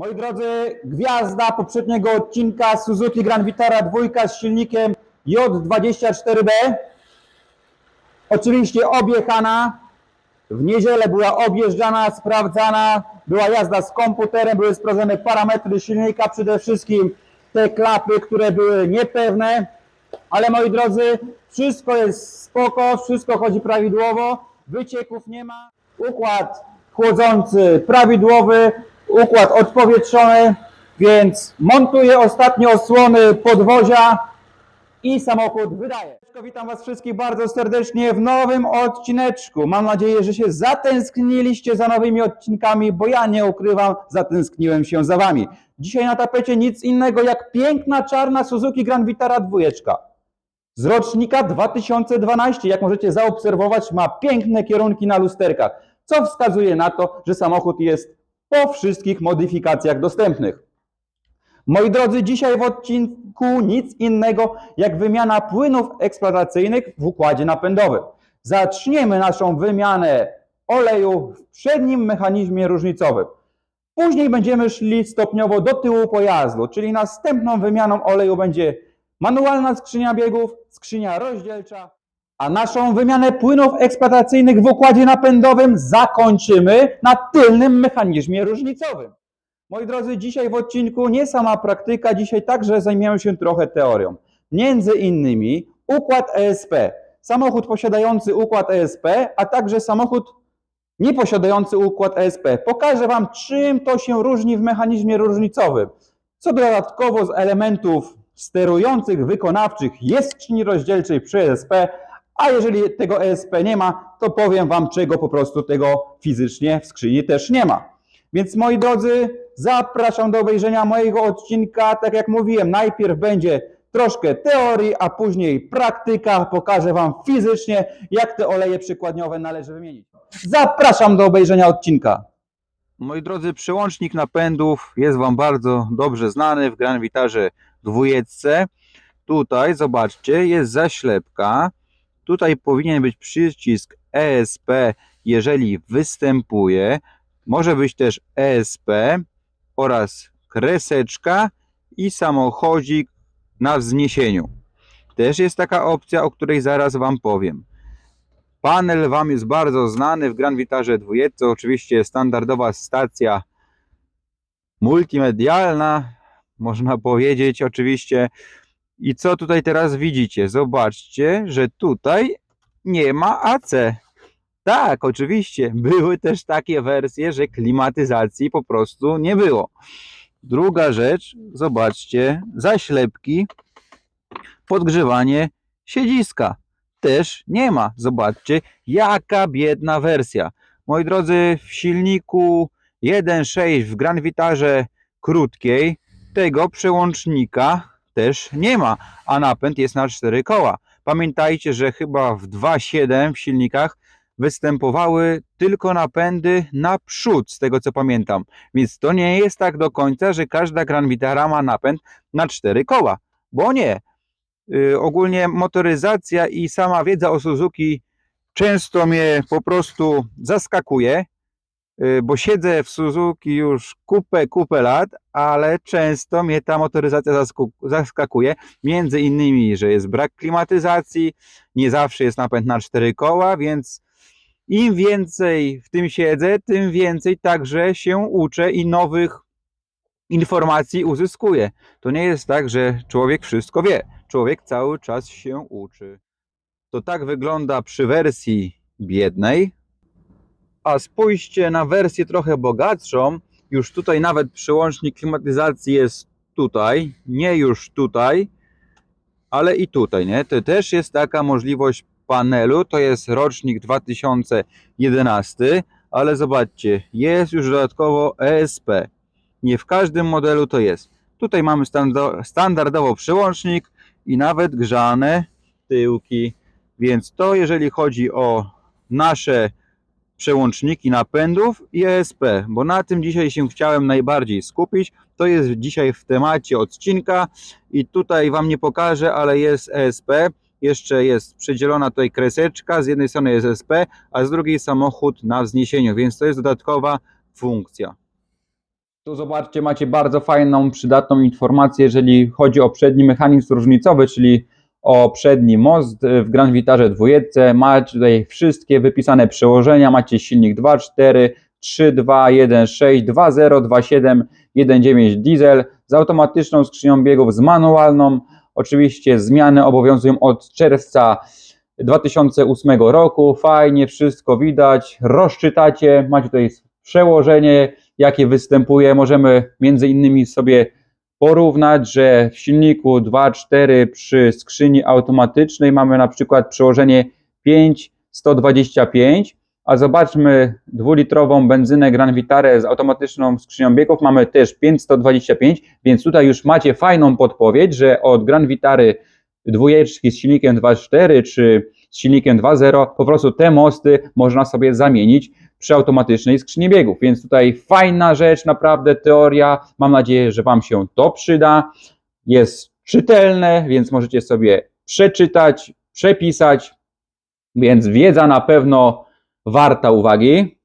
Moi drodzy, gwiazda poprzedniego odcinka Suzuki Grand Vitara dwójka z silnikiem J24B. Oczywiście objechana. W niedzielę była objeżdżana, sprawdzana, była jazda z komputerem, były sprawdzone parametry silnika, przede wszystkim te klapy, które były niepewne. Ale moi drodzy, wszystko jest spoko, wszystko chodzi prawidłowo, wycieków nie ma. Układ chłodzący prawidłowy, układ odpowietrzony, więc montuję ostatnie osłony podwozia i samochód wydaje. Witam Was wszystkich bardzo serdecznie w nowym odcineczku. Mam nadzieję, że się zatęskniliście za nowymi odcinkami, bo ja nie ukrywam, zatęskniłem się za Wami. Dzisiaj na tapecie nic innego jak piękna czarna Suzuki Grand Vitara dwójeczka. Z rocznika 2012, jak możecie zaobserwować, ma piękne kierunki na lusterkach, co wskazuje na to, że samochód jest po wszystkich modyfikacjach dostępnych. Moi drodzy, dzisiaj w odcinku nic innego jak wymiana płynów eksploatacyjnych w układzie napędowym. Zaczniemy naszą wymianę oleju w przednim mechanizmie różnicowym. Później będziemy szli stopniowo do tyłu pojazdu, czyli następną wymianą oleju będzie manualna skrzynia biegów, skrzynia rozdzielcza, a naszą wymianę płynów eksploatacyjnych w układzie napędowym zakończymy na tylnym mechanizmie różnicowym. Moi drodzy, dzisiaj w odcinku nie sama praktyka, dzisiaj także zajmiemy się trochę teorią. Między innymi układ ESP. Samochód posiadający układ ESP, a także samochód nieposiadający układ ESP. Pokażę Wam, czym to się różni w mechanizmie różnicowym. Co dodatkowo z elementów sterujących, wykonawczych jest w skrzyni rozdzielczej przy ESP, a jeżeli tego ESP nie ma, to powiem Wam, czego po prostu tego fizycznie w skrzyni też nie ma. Więc moi drodzy, zapraszam do obejrzenia mojego odcinka. Tak jak mówiłem, najpierw będzie troszkę teorii, a później praktyka. Pokażę Wam fizycznie, jak te oleje przykładniowe należy wymienić. Zapraszam do obejrzenia odcinka. Moi drodzy, przełącznik napędów jest Wam bardzo dobrze znany w Grand Vitarze dwójeczce. Tutaj, zobaczcie, jest zaślepka. Tutaj powinien być przycisk ESP, jeżeli występuje. Może być też ESP oraz kreseczka i samochodzik na wzniesieniu. Też jest taka opcja, o której zaraz Wam powiem. Panel Wam jest bardzo znany w Grand Vitarze dwójeczce. Oczywiście standardowa stacja multimedialna, można powiedzieć oczywiście. I co tutaj teraz widzicie? Zobaczcie, że tutaj nie ma AC. Tak, oczywiście. Były też takie wersje, że klimatyzacji po prostu nie było. Druga rzecz, zobaczcie, zaślepki, podgrzewanie siedziska. Też nie ma. Zobaczcie, jaka biedna wersja. Moi drodzy, w silniku 1.6 w Grand Vitarze krótkiej tego przełącznika też nie ma, a napęd jest na 4 koła. Pamiętajcie, że chyba w 2.7 w silnikach występowały tylko napędy na przód, z tego co pamiętam. Więc to nie jest tak do końca, że każda Grand Vitara ma napęd na cztery koła, bo nie. Yy, ogólnie motoryzacja i sama wiedza o Suzuki często mnie po prostu zaskakuje, bo siedzę w Suzuki już kupę, kupę lat, ale często mnie ta motoryzacja zaskakuje. Między innymi, że jest brak klimatyzacji, nie zawsze jest napęd na cztery koła, więc im więcej w tym siedzę, tym więcej także się uczę i nowych informacji uzyskuję. To nie jest tak, że człowiek wszystko wie. Człowiek cały czas się uczy. To tak wygląda przy wersji biednej. A spójrzcie na wersję trochę bogatszą. Już tutaj nawet przyłącznik klimatyzacji jest tutaj, nie już tutaj, ale i tutaj, nie? To też jest taka możliwość panelu, to jest rocznik 2011, ale zobaczcie, jest już dodatkowo ESP. Nie w każdym modelu to jest. Tutaj mamy standardowo przyłącznik i nawet grzane tyłki. Więc to jeżeli chodzi o nasze przełączniki napędów i ESP, bo na tym dzisiaj się chciałem najbardziej skupić. To jest dzisiaj w temacie odcinka i tutaj Wam nie pokażę, ale jest ESP. Jeszcze jest przedzielona tutaj kreseczka, z jednej strony jest SP, a z drugiej samochód na wzniesieniu, więc to jest dodatkowa funkcja. Tu zobaczcie, macie bardzo fajną, przydatną informację, jeżeli chodzi o przedni mechanizm różnicowy, czyli o przedni most w Grand Vitarze dwójce. Macie tutaj wszystkie wypisane przełożenia, macie silnik 2.4, 3.2, 1.6, 2.0, 2.7, 1.9 diesel z automatyczną skrzynią biegów, z manualną. Oczywiście zmiany obowiązują od czerwca 2008 roku. Fajnie, wszystko widać. Rozczytacie, macie tutaj przełożenie, jakie występuje. Możemy między innymi sobie porównać, że w silniku 2.4 przy skrzyni automatycznej mamy na przykład przełożenie 5,125, a zobaczmy dwulitrową benzynę Gran Vitare z automatyczną skrzynią biegów. Mamy też 5,125, więc tutaj już macie fajną podpowiedź, że od Gran Vitary dwójeczki z silnikiem 2.4 czy z silnikiem 2.0 po prostu te mosty można sobie zamienić przy automatycznej skrzyni biegów. Więc tutaj fajna rzecz, naprawdę teoria. Mam nadzieję, że Wam się to przyda. Jest czytelne, więc możecie sobie przeczytać, przepisać. Więc wiedza na pewno warta uwagi.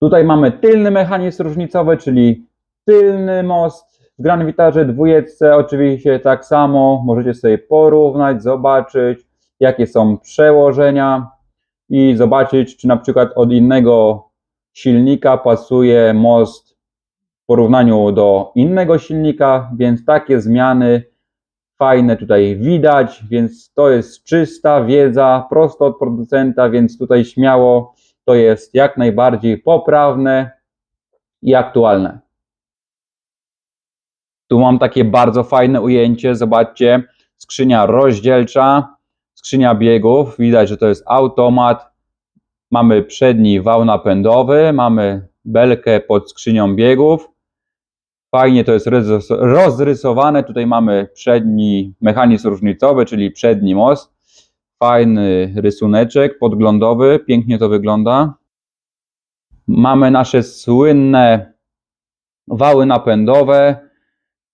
Tutaj mamy tylny mechanizm różnicowy, czyli tylny most w Gran Vitarze dwójce. Oczywiście tak samo możecie sobie porównać, zobaczyć jakie są przełożenia i zobaczyć, czy na przykład od innego silnika pasuje most w porównaniu do innego silnika, więc takie zmiany fajne tutaj widać, więc to jest czysta wiedza, prosto od producenta, więc tutaj śmiało to jest jak najbardziej poprawne i aktualne. Tu mam takie bardzo fajne ujęcie, zobaczcie, skrzynia rozdzielcza, skrzynia biegów, widać, że to jest automat. Mamy przedni wał napędowy, mamy belkę pod skrzynią biegów. Fajnie to jest rozrys- rozrysowane. Tutaj mamy przedni mechanizm różnicowy, czyli przedni most. Fajny rysuneczek podglądowy, pięknie to wygląda. Mamy nasze słynne wały napędowe.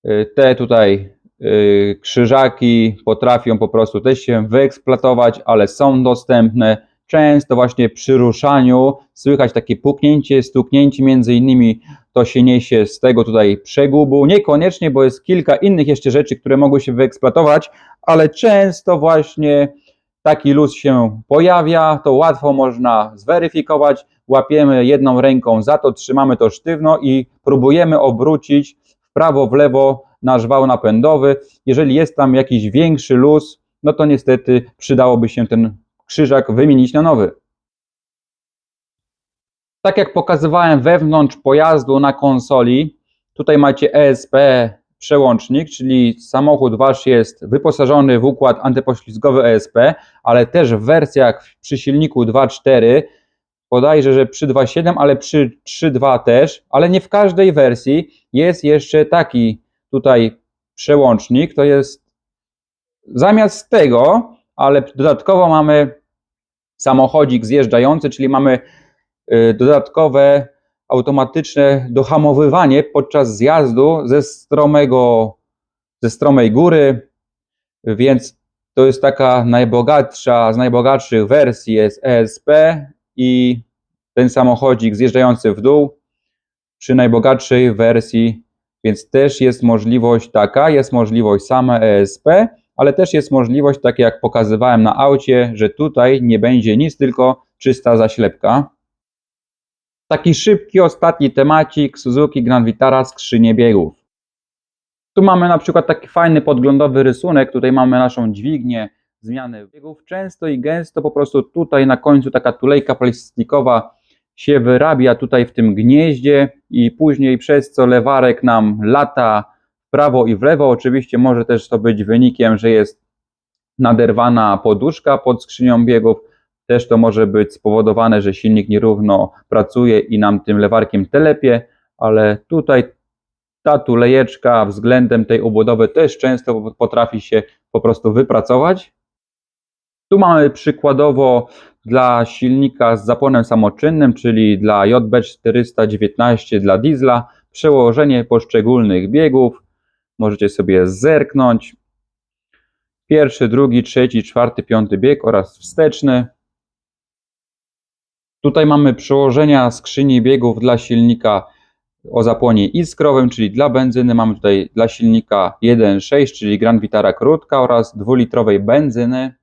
Y, Te tutaj krzyżaki potrafią po prostu też się wyeksploatować, ale są dostępne. Często właśnie przy ruszaniu słychać takie puknięcie, stuknięcie, między innymi to się niesie z tego tutaj przegubu. Niekoniecznie, bo jest kilka innych jeszcze rzeczy, które mogły się wyeksploatować, ale często właśnie taki luz się pojawia, to łatwo można zweryfikować. Łapiemy jedną ręką za to, trzymamy to sztywno i próbujemy obrócić w prawo, w lewo nasz wał napędowy. Jeżeli jest tam jakiś większy luz, no to niestety przydałoby się ten krzyżak wymienić na nowy. Tak jak pokazywałem wewnątrz pojazdu na konsoli, tutaj macie ESP przełącznik, czyli samochód wasz jest wyposażony w układ antypoślizgowy ESP, ale też w wersjach przy silniku 2.4, bodajże, że przy 2.7, ale przy 3.2 też, ale nie w każdej wersji jest jeszcze taki tutaj przełącznik, to jest zamiast tego, ale dodatkowo mamy samochodzik zjeżdżający, czyli mamy y, dodatkowe automatyczne dohamowywanie podczas zjazdu ze stromego, ze stromej góry, więc to jest taka najbogatsza, z najbogatszych wersji jest ESP i ten samochodzik zjeżdżający w dół przy najbogatszej wersji, więc też jest możliwość taka, jest możliwość same ESP, ale też jest możliwość, tak jak pokazywałem na aucie, że tutaj nie będzie nic, tylko czysta zaślepka. Taki szybki, ostatni temacik Suzuki Grand Vitara skrzynie biegów. Tu mamy na przykład taki fajny podglądowy rysunek, tutaj mamy naszą dźwignię zmiany biegów. Często i gęsto po prostu tutaj na końcu taka tulejka plastikowa się wyrabia tutaj w tym gnieździe i później przez co lewarek nam lata w prawo i w lewo. Oczywiście może też to być wynikiem, że jest naderwana poduszka pod skrzynią biegów. Też to może być spowodowane, że silnik nierówno pracuje i nam tym lewarkiem telepie, ale tutaj ta tulejeczka względem tej obudowy też często potrafi się po prostu wypracować. Tu mamy przykładowo dla silnika z zapłonem samoczynnym, czyli dla JB419 dla diesla, przełożenie poszczególnych biegów. Możecie sobie zerknąć. Pierwszy, drugi, trzeci, czwarty, piąty bieg oraz wsteczny. Tutaj mamy przełożenia skrzyni biegów dla silnika o zapłonie iskrowym, czyli dla benzyny. Mamy tutaj dla silnika 1.6, czyli Grand Vitara krótka oraz dwulitrowej benzyny.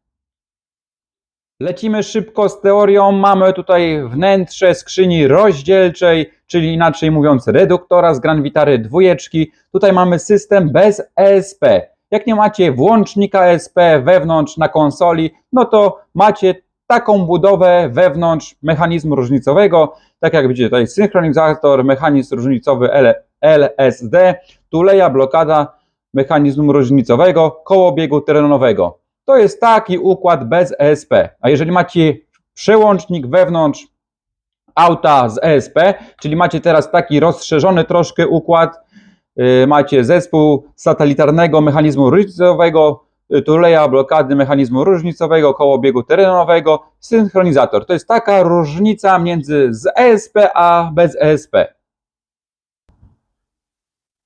Lecimy szybko z teorią. Mamy tutaj wnętrze skrzyni rozdzielczej, czyli inaczej mówiąc reduktora z Grand Vitary dwójeczki. Tutaj mamy system bez ESP. Jak nie macie włącznika ESP wewnątrz na konsoli, no to macie taką budowę wewnątrz mechanizmu różnicowego. Tak jak widzicie tutaj synchronizator, mechanizm różnicowy LSD, tuleja, blokada mechanizmu różnicowego, koło biegu terenowego. To jest taki układ bez ESP. A jeżeli macie przełącznik wewnątrz auta z ESP, czyli macie teraz taki rozszerzony troszkę układ, yy, macie zespół satelitarnego mechanizmu różnicowego, yy, tuleja, blokady mechanizmu różnicowego, koło biegu terenowego, synchronizator. To jest taka różnica między z ESP a bez ESP.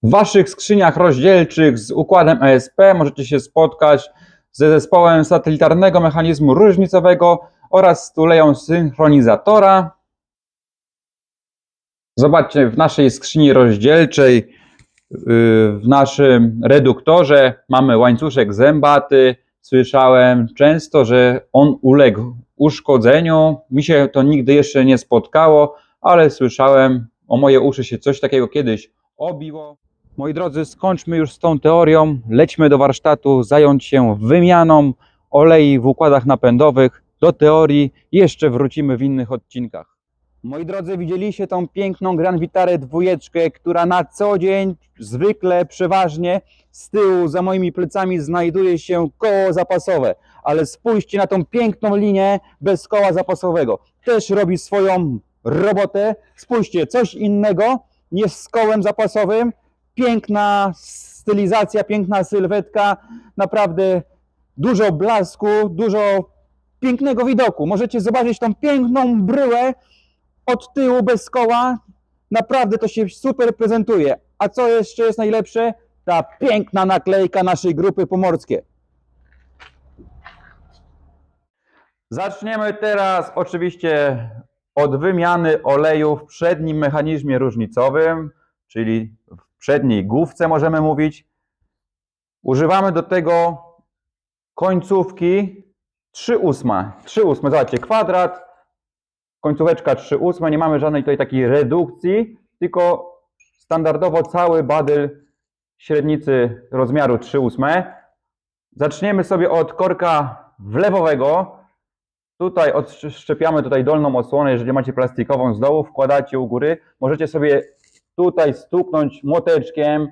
W Waszych skrzyniach rozdzielczych z układem ESP możecie się spotkać ze zespołem satelitarnego mechanizmu różnicowego oraz tuleją synchronizatora. Zobaczcie, w naszej skrzyni rozdzielczej, yy, w naszym reduktorze mamy łańcuszek zębaty. Słyszałem często, że on uległ uszkodzeniu. Mi się to nigdy jeszcze nie spotkało, ale słyszałem, o moje uszy się coś takiego kiedyś obiło. Moi drodzy, skończmy już z tą teorią. Lećmy do warsztatu, zająć się wymianą olei w układach napędowych. Do teorii jeszcze wrócimy w innych odcinkach. Moi drodzy, widzieliście tą piękną Grand Vitarę dwójeczkę, która na co dzień, zwykle, przeważnie z tyłu, za moimi plecami znajduje się koło zapasowe. Ale spójrzcie na tą piękną linię bez koła zapasowego. Też robi swoją robotę. Spójrzcie, coś innego niż z kołem zapasowym. Piękna stylizacja, piękna sylwetka, naprawdę dużo blasku, dużo pięknego widoku. Możecie zobaczyć tą piękną bryłę od tyłu bez koła. Naprawdę to się super prezentuje. A co jeszcze jest najlepsze? Ta piękna naklejka naszej grupy pomorskie. Zaczniemy teraz oczywiście od wymiany oleju w przednim mechanizmie różnicowym, czyli przedniej główce możemy mówić. Używamy do tego końcówki 3 ósme. 3 ósme, zobaczcie, kwadrat, końcóweczka 3 ósme, nie mamy żadnej tutaj takiej redukcji, tylko standardowo cały badyl średnicy rozmiaru 3 ósme. Zaczniemy sobie od korka wlewowego. Tutaj odszczepiamy tutaj dolną osłonę, jeżeli macie plastikową z dołu, wkładacie u góry. Możecie sobie tutaj stuknąć młoteczkiem,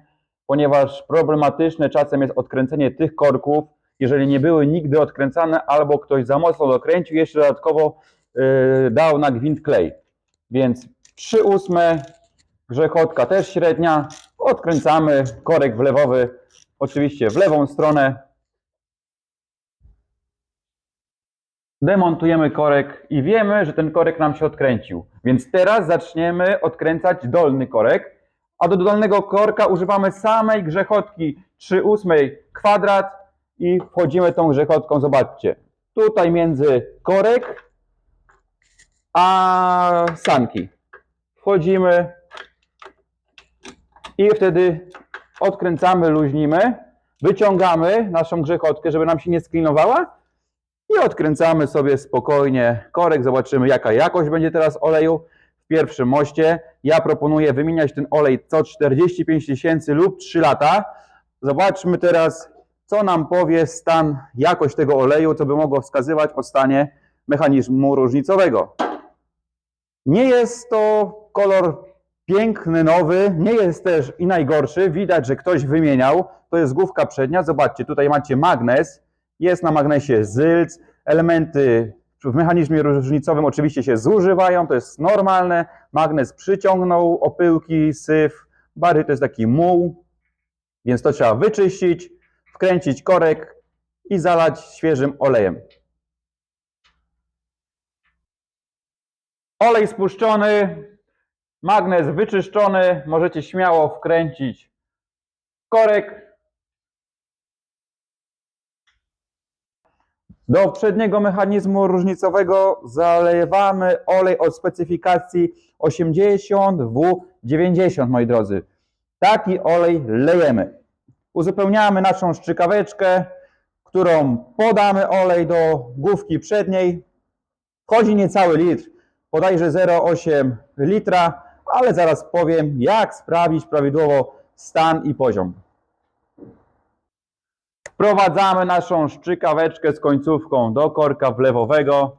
ponieważ problematyczne czasem jest odkręcenie tych korków, jeżeli nie były nigdy odkręcane albo ktoś za mocno dokręcił, jeszcze dodatkowo yy, dał na gwint klej. Więc 3 ósme, grzechotka też średnia, odkręcamy korek wlewowy, oczywiście w lewą stronę, demontujemy korek i wiemy, że ten korek nam się odkręcił. Więc teraz zaczniemy odkręcać dolny korek, a do dolnego korka używamy samej grzechotki 3 ósmej kwadrat i wchodzimy tą grzechotką, zobaczcie, tutaj między korek a sanki. Wchodzimy i wtedy odkręcamy, luźnimy, wyciągamy naszą grzechotkę, żeby nam się nie sklinowała i odkręcamy sobie spokojnie korek, zobaczymy jaka jakość będzie teraz oleju w pierwszym moście. Ja proponuję wymieniać ten olej co 45 tysięcy lub 3 lata. Zobaczmy teraz, co nam powie stan, jakość tego oleju, co by mogło wskazywać o stanie mechanizmu różnicowego. Nie jest to kolor piękny, nowy, nie jest też i najgorszy. Widać, że ktoś wymieniał. To jest główka przednia. Zobaczcie, tutaj macie magnes. Jest na magnesie zylc. Elementy w mechanizmie różnicowym oczywiście się zużywają, to jest normalne. Magnes przyciągnął opyłki, syf. Bary to jest taki muł, więc to trzeba wyczyścić, wkręcić korek i zalać świeżym olejem. Olej spuszczony, magnes wyczyszczony, możecie śmiało wkręcić korek. Do przedniego mechanizmu różnicowego zalewamy olej o specyfikacji 90, moi drodzy. Taki olej lejemy. Uzupełniamy naszą szczykaweczkę, którą podamy olej do główki przedniej. Wchodzi niecały litr, bodajże 0,8 litra, ale zaraz powiem, jak sprawdzić prawidłowo stan i poziom. Wprowadzamy naszą szczykaweczkę z końcówką do korka wlewowego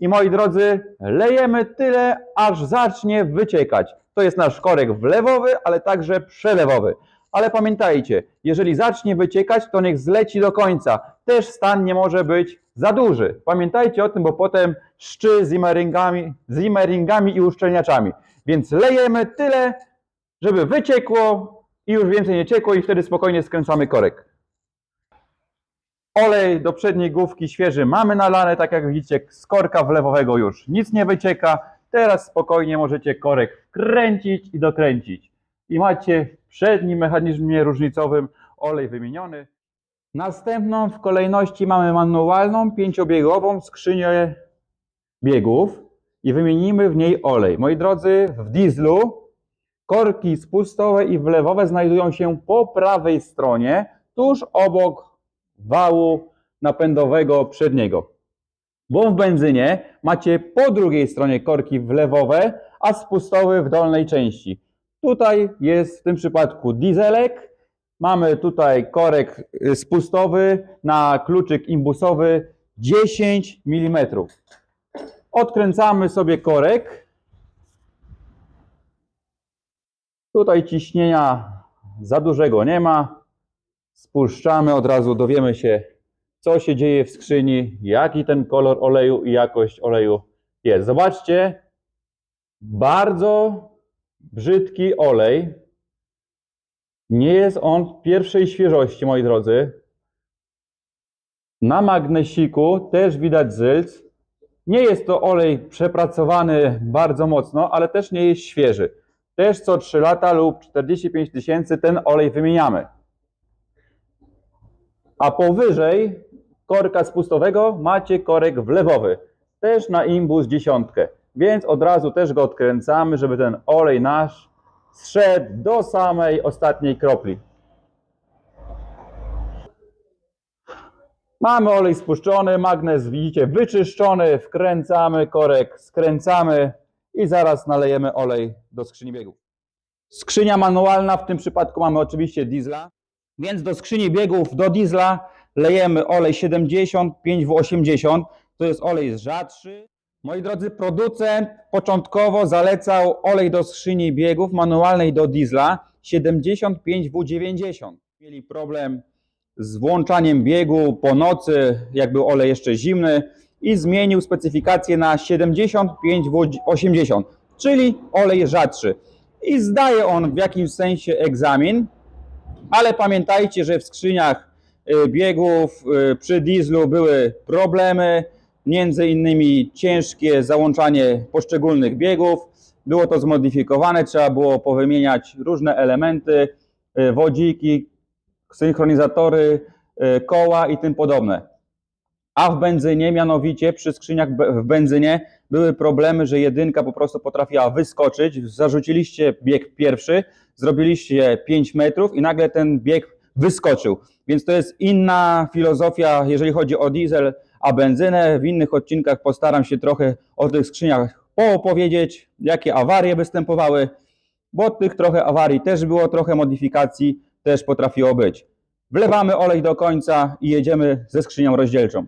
i moi drodzy, lejemy tyle, aż zacznie wyciekać. To jest nasz korek wlewowy, ale także przelewowy. Ale pamiętajcie, jeżeli zacznie wyciekać, to niech zleci do końca. Też stan nie może być za duży. Pamiętajcie o tym, bo potem szczy z immeringami, z immeringami i uszczelniaczami. Więc lejemy tyle, żeby wyciekło i już więcej nie ciekło i wtedy spokojnie skręcamy korek. Olej do przedniej główki świeży mamy nalane, tak jak widzicie, z korka wlewowego już nic nie wycieka. Teraz spokojnie możecie korek wkręcić i dokręcić. I macie w przednim mechanizmie różnicowym olej wymieniony. Następną w kolejności mamy manualną, pięciobiegową skrzynię biegów i wymienimy w niej olej. Moi drodzy, w dieslu korki spustowe i wlewowe znajdują się po prawej stronie, tuż obok wału napędowego przedniego. Bo w benzynie macie po drugiej stronie korki wlewowe, a spustowy w dolnej części. Tutaj jest w tym przypadku dieselek. Mamy tutaj korek y, spustowy na kluczyk imbusowy 10 mm. Odkręcamy sobie korek. Tutaj ciśnienia za dużego nie ma. Spuszczamy, od razu dowiemy się, co się dzieje w skrzyni, jaki ten kolor oleju i jakość oleju jest. Zobaczcie, bardzo brzydki olej. Nie jest on pierwszej świeżości, moi drodzy. Na magnesiku też widać zylc. Nie jest to olej przepracowany bardzo mocno, ale też nie jest świeży. Też co 3 lata lub 45 tysięcy ten olej wymieniamy. A powyżej korka spustowego macie korek wlewowy. Też na imbus dziesiątkę. Więc od razu też go odkręcamy, żeby ten olej nasz zszedł do samej ostatniej kropli. Mamy olej spuszczony, magnes widzicie wyczyszczony, wkręcamy korek, skręcamy i zaraz nalejemy olej do skrzyni biegów. Skrzynia manualna, w tym przypadku mamy oczywiście diesla, więc do skrzyni biegów, do diesla lejemy olej 75W80, to jest olej rzadszy. Moi drodzy, producent początkowo zalecał olej do skrzyni biegów manualnej do diesla 75W90. Mieli problem z włączaniem biegu po nocy, jak był olej jeszcze zimny i zmienił specyfikację na 75W80, czyli olej rzadszy. I zdaje on w jakimś sensie egzamin, ale pamiętajcie, że w skrzyniach y, biegów y, przy dieslu były problemy, między innymi ciężkie załączanie poszczególnych biegów. Było to zmodyfikowane, trzeba było powymieniać różne elementy, y, wodziki, synchronizatory, koła i tym podobne. A w benzynie, mianowicie przy skrzyniach w benzynie były problemy, że jedynka po prostu potrafiła wyskoczyć. Zarzuciliście bieg pierwszy, zrobiliście 5 metrów i nagle ten bieg wyskoczył. Więc to jest inna filozofia, jeżeli chodzi o diesel, a benzynę. W innych odcinkach postaram się trochę o tych skrzyniach poopowiedzieć, jakie awarie występowały, bo tych trochę awarii też było, trochę modyfikacji też potrafiło być. Wlewamy olej do końca i jedziemy ze skrzynią rozdzielczą.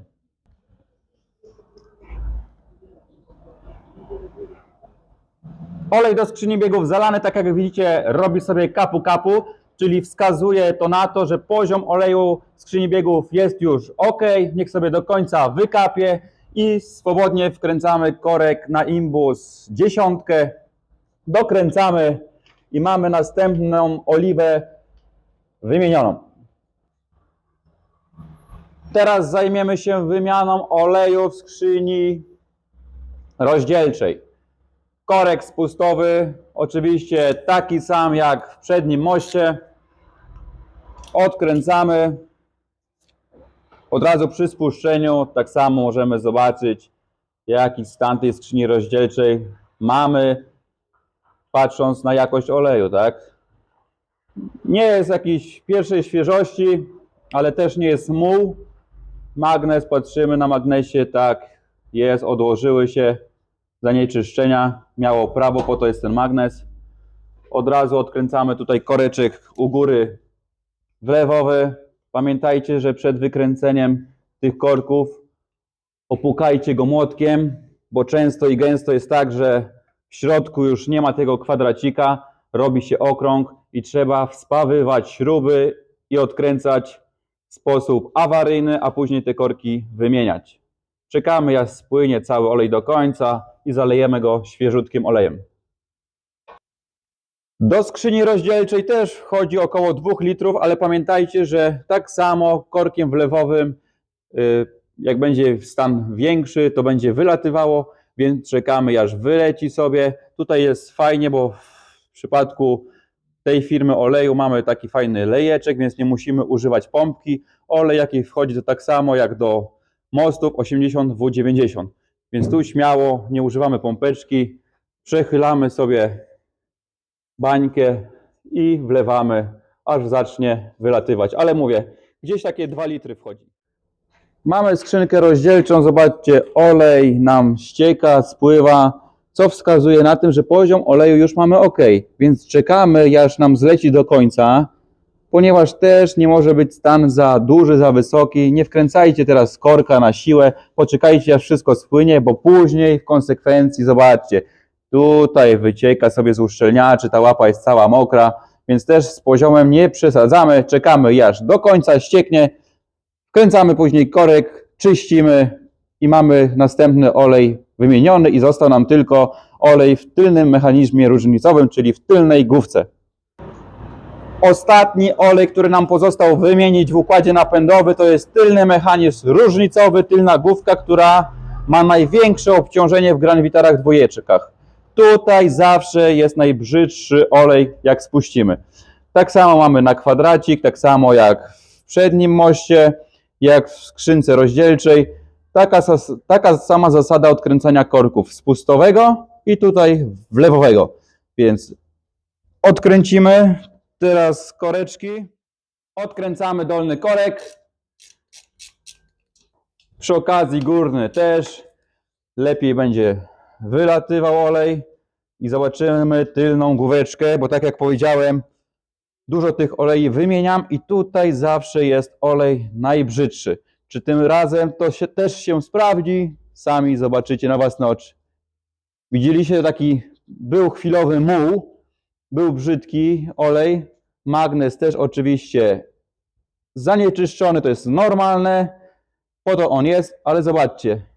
Olej do skrzyni biegów zalany, tak jak widzicie, robi sobie kapu kapu, czyli wskazuje to na to, że poziom oleju w skrzyni biegów jest już ok, niech sobie do końca wykapie i swobodnie wkręcamy korek na imbus dziesiątkę, dokręcamy i mamy następną oliwę wymienioną. Teraz zajmiemy się wymianą oleju w skrzyni rozdzielczej. Korek spustowy, oczywiście taki sam jak w przednim moście. Odkręcamy. Od razu przy spuszczeniu tak samo możemy zobaczyć jaki stan tej skrzyni rozdzielczej mamy. patrząc na jakość oleju, tak? Nie jest jakiś pierwszej świeżości, ale też nie jest muł. Magnes, patrzymy na magnesie, tak, jest, odłożyły się zanieczyszczenia, miało prawo, po to jest ten magnes. Od razu odkręcamy tutaj koreczek u góry wlewowy. Pamiętajcie, że przed wykręceniem tych korków opukajcie go młotkiem, bo często i gęsto jest tak, że w środku już nie ma tego kwadracika, robi się okrąg i trzeba wspawywać śruby i odkręcać w sposób awaryjny, a później te korki wymieniać. Czekamy, aż spłynie cały olej do końca i zalejemy go świeżutkim olejem. Do skrzyni rozdzielczej też wchodzi około 2 litrów, ale pamiętajcie, że tak samo korkiem wlewowym, y, jak będzie stan większy, to będzie wylatywało, więc czekamy aż wyleci sobie. Tutaj jest fajnie, bo w przypadku tej firmy oleju mamy taki fajny lejeczek, więc nie musimy używać pompki. Olej jaki wchodzi to tak samo jak do mostów 80 W90. Więc tu śmiało nie używamy pompeczki, przechylamy sobie bańkę i wlewamy, aż zacznie wylatywać. Ale mówię, gdzieś takie 2 litry wchodzi. Mamy skrzynkę rozdzielczą, zobaczcie, olej nam ścieka, spływa, co wskazuje na tym, że poziom oleju już mamy ok, więc czekamy, aż nam zleci do końca, ponieważ też nie może być stan za duży, za wysoki. Nie wkręcajcie teraz korka na siłę, poczekajcie aż wszystko spłynie, bo później w konsekwencji, zobaczcie, tutaj wycieka sobie z uszczelniaczy, ta łapa jest cała mokra, więc też z poziomem nie przesadzamy, czekamy aż do końca ścieknie, wkręcamy później korek, czyścimy i mamy następny olej wymieniony i został nam tylko olej w tylnym mechanizmie różnicowym, czyli w tylnej główce. Ostatni olej, który nam pozostał wymienić w układzie napędowy, to jest tylny mechanizm różnicowy, tylna główka, która ma największe obciążenie w granwitarach dwojeczkach. Tutaj zawsze jest najbrzydszy olej, jak spuścimy. Tak samo mamy na kwadracik, tak samo jak w przednim moście, jak w skrzynce rozdzielczej. Taka, taka sama zasada odkręcania korków spustowego i tutaj wlewowego. Więc odkręcimy teraz koreczki, odkręcamy dolny korek, przy okazji górny też lepiej będzie wylatywał olej i zobaczymy tylną główeczkę, bo tak jak powiedziałem, dużo tych olei wymieniam i tutaj zawsze jest olej najbrzydszy. Czy tym razem to się też się sprawdzi? Sami zobaczycie na własne oczy. Widzieliście taki, był chwilowy muł, był brzydki olej, magnes też oczywiście zanieczyszczony, to jest normalne, po to on jest, ale zobaczcie,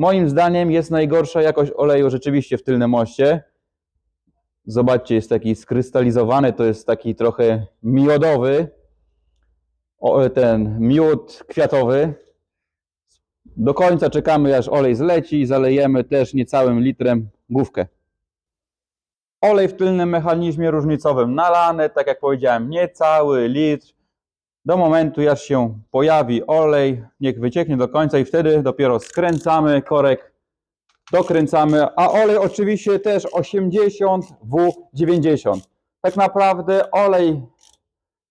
moim zdaniem jest najgorsza jakość oleju rzeczywiście w tylnym moście. Zobaczcie, jest taki skrystalizowany, to jest taki trochę miodowy, o, ten miód kwiatowy. Do końca czekamy, aż olej zleci i zalejemy też niecałym litrem główkę. Olej w tylnym mechanizmie różnicowym nalany, tak jak powiedziałem, niecały litr. Do momentu, aż się pojawi olej, niech wycieknie do końca i wtedy dopiero skręcamy korek, dokręcamy, a olej oczywiście też 80 W90. Tak naprawdę olej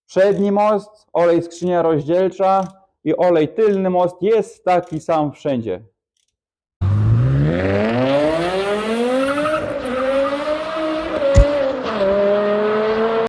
przedni most, olej skrzynia rozdzielcza i olej tylny most jest taki sam wszędzie.